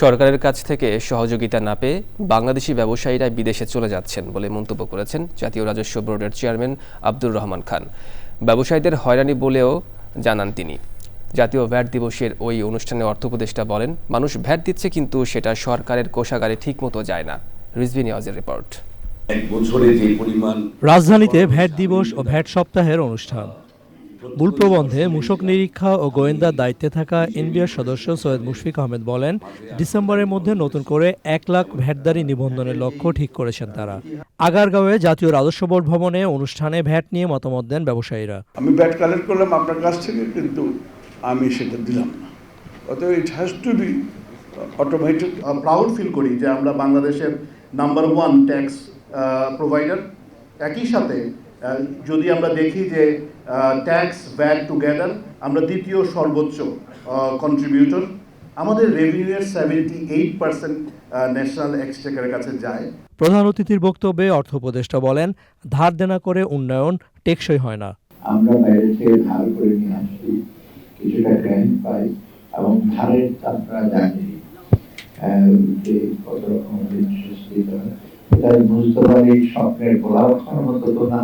সরকারের কাছ থেকে সহযোগিতা না পেয়ে বাংলাদেশি ব্যবসায়ীরা বিদেশে চলে যাচ্ছেন বলে মন্তব্য করেছেন জাতীয় রাজস্ব বোর্ডের চেয়ারম্যান আব্দুর রহমান খান। ব্যবসায়ীদের হয়রানি বলেও জানান তিনি। জাতীয় ভ্যাট দিবসের ওই অনুষ্ঠানে অর্থ উপদেষ্টা বলেন মানুষ ভ্যাট দিচ্ছে কিন্তু সেটা সরকারের কোষাগারে ঠিকমতো যায় না। রিজভি নিউজের রিপোর্ট। এক বছরে যে পরিমাণ রাজধানীতে ভ্যাট দিবস ও ভ্যাট সপ্তাহের অনুষ্ঠান। মূল প্রবন্ধে মূসক নিরীক্ষা ও গোয়েন্দার দায়িত্বে থাকা এনবিআর সদস্য সৈয়দ মুশফিক আহমেদ বলেন ডিসেম্বরের মধ্যে নতুন করে এক লাখ ভ্যাটদারি নিবন্ধনের লক্ষ্য ঠিক করেছেন তারা। আগারগাঁওয়ে জাতীয় রাজস্ব বোর্ড ভবনে অনুষ্ঠানে ভ্যাট নিয়ে মতামত দেন ব্যবসায়ীরা। আমি ব্যাট কালেক্ট করলাম আপনার কাছ থেকে কিন্তু আমি সেটা দিলাম না। অতএব it has to be automated proud feel করি যে আমরা বাংলাদেশের নাম্বার ওয়ান ট্যাক্স প্রোভাইডার একই সাথে যদি আমরা দেখি যে ট্যাক্স ভ্যাট টুগেদার আমরা দ্বিতীয় সর্বোচ্চ কন্ট্রিবিউটর আমাদের রেভিনিউয়ের সেভেন্টি এইট পার্সেন্ট ন্যাশনাল এক্সচেকারের কাছে যায়। প্রধান অতিথির বক্তব্যে অর্থ উপদেষ্টা বলেন ধার দেনা করে উন্নয়ন টেকসই হয় না। আমরা বাইরে থেকে ধার করে নিয়ে আসছি কিছুটা গ্র্যান্ট পাই এবং ধারের আপনারা জানেন আহ, যে কত রকমের ইন্টারেস্ট দিতে হয়। এটা বুঝতে পারি স্বপ্নের খাওয়ার মতো তো না।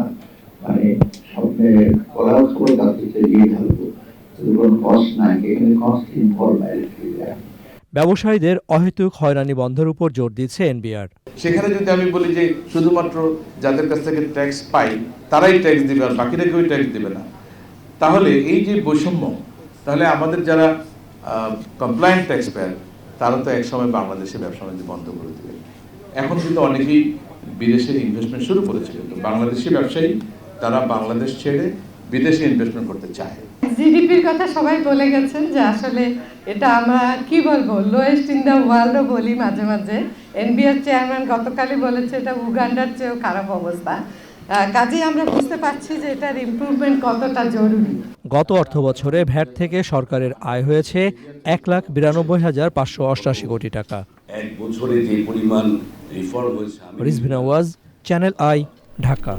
মানে স্বপ্নের গোলাও খাব তার থেকে দিয়ে ঢালবো শুধু কোনো কষ্ট নাই এখানে কষ্ট ইনভলভ বাইরে থেকে যায় ব্যবসায়ীদের অহেতুক হয়রানি বন্ধের উপর জোর দিচ্ছে এনবিআর। সেখানে যদি আমি বলি যে শুধুমাত্র যাদের কাছ থেকে ট্যাক্স পাই তারাই ট্যাক্স দিবে আর বাকিরা কেউ ট্যাক্স দিবে না। তাহলে এই যে বৈষম্য তাহলে আমাদের যারা কমপ্লায়েন্ট ট্যাক্স পেয়ার তারা তো একসময় বাংলাদেশে ব্যবসা বাণিজ্য বন্ধ করে দেবে। এখন কিন্তু অনেকেই বিদেশে ইনভেস্টমেন্ট শুরু করেছে কিন্তু বাংলাদেশি ব্যবসায়ী তারা বাংলাদেশ ছেড়ে বিদেশে ইনভেস্টমেন্ট করতে চায়। জিডিপির কথা সবাই বলে গেছেন যে আসলে এটা আমরা কি বলব? লোয়েস্ট ইন দ্য ওয়ার্ল্ডও বলি মাঝে মাঝে। এনবিআর চেয়ারম্যান গতকালই বলেছে এটা উগান্ডার চেয়েও খারাপ অবস্থা। আহ, কাজেই আমরা বুঝতে পারছি যে এটার ইমপ্রুভমেন্ট কতটা জরুরি। গত অর্থ বছরে ভ্যাট থেকে সরকারের আয় হয়েছে এক লাখ বিরানব্বই হাজার পাঁচশো অষ্টাশি কোটি টাকা। এক বছরে যে পরিমাণ রিফর্ম হয়েছে আমি Rizvina was channel I Dhaka.